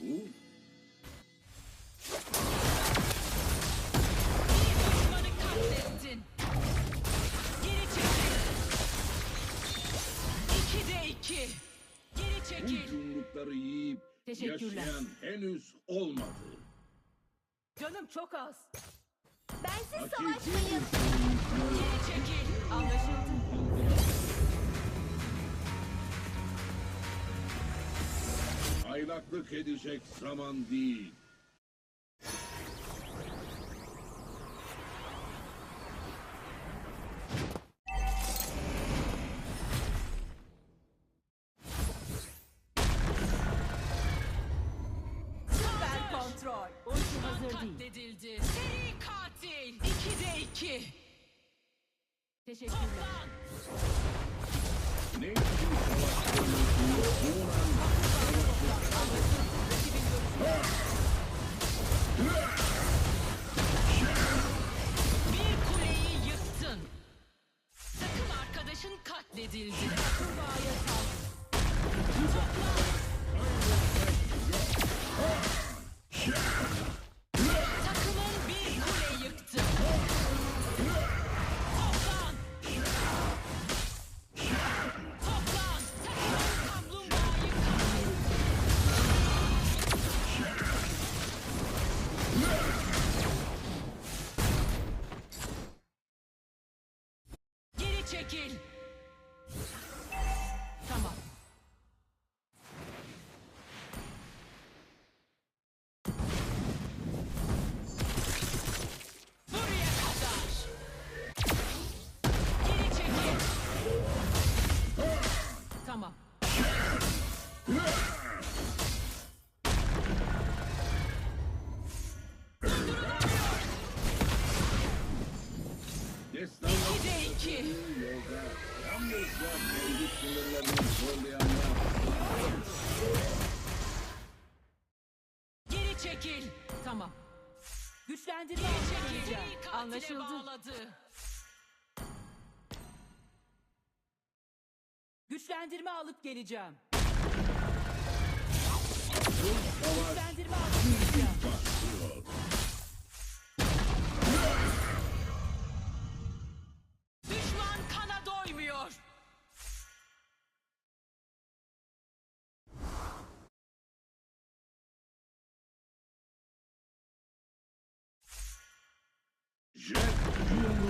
bu. İki. Geri Bu çekil. yumrukları yiyip Teşekkürler. yaşayan henüz olmadı. Canım çok az. Bensiz Hakiki savaşmayın. Geri çekil. Anlaşıldı. Aylaklık edecek zaman değil. Süper kontrol. Ulti hazır değil. Katledildi. Seri katil. İki de iki. Teşekkürler. Ne için savaştığını bu katledildi. Kurbağaya saldır. Takımın bir kule yıktı. Toplan. Toplan. Takımın kaplumbağayı. Geri çekil. Geri çekil. Tamam. Güçlendirme çekil. Anlaşıldı. Bağladı. Güçlendirme alıp geleceğim.